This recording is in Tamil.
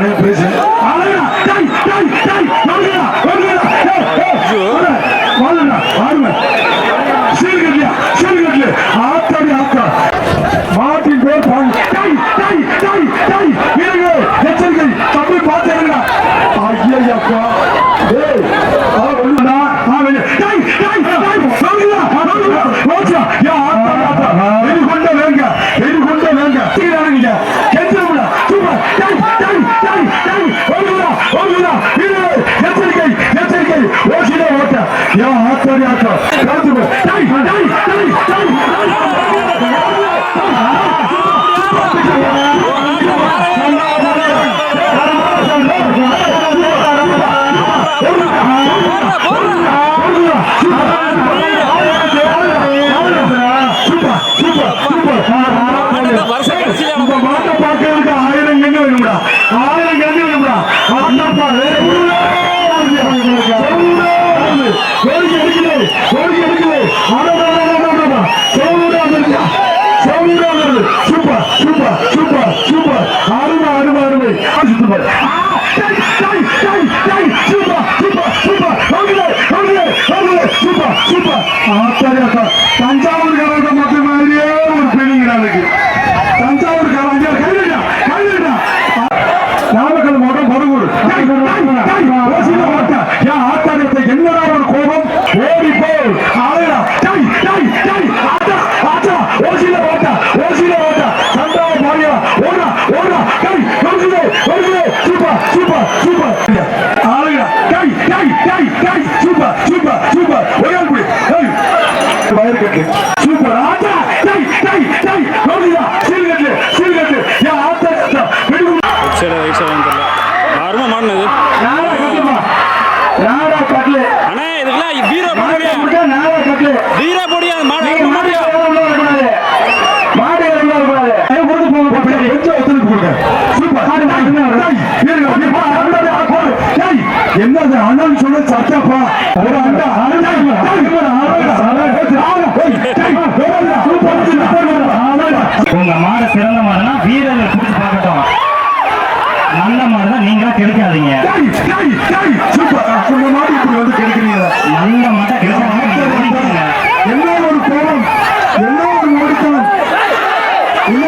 நிறைய பேசு ஆத்தாடி ஆத்தா. மாட்டின் பேர். எச்சரிக்கை. தம்பி பார்த்து ஐயா ஏய் தோனி ஆட்டோ ராஜுவோ டை ஆயிரம் கண்ணு வேணும்டா সাহায্য করে। ஆளுங்க ஆளுங்க டேய் டேய் டேய் டேய். Super super super. ஒரே குடி டேய். வயர் கட்டு சூப்பர். ஆட்டா. டேய் டேய் டேய். நோடியா சீல் கட்டு சீல் கட்டு. யா ஆட்டா வெடு சரி ரைட் சைடு தெரியல நார்ம மாடுனது நாரா கட்டுமா? வீரா போடியா நாரா என்னது அண்ணன் சொன்ன சத்தப்பா ஒரு அண்ணா உங்க மாடு சிறந்த மாடுனா வீரர்கள் கூட்டு பார்க்கட்டும் நல்ல மாடுனா நீங்களா கிடைக்காதீங்க உங்க மாடு இப்படி நல்ல கிடைக்காதீங்க என்ன ஒரு கோபம் என்ன ஒரு ஒடுக்கம் இல்ல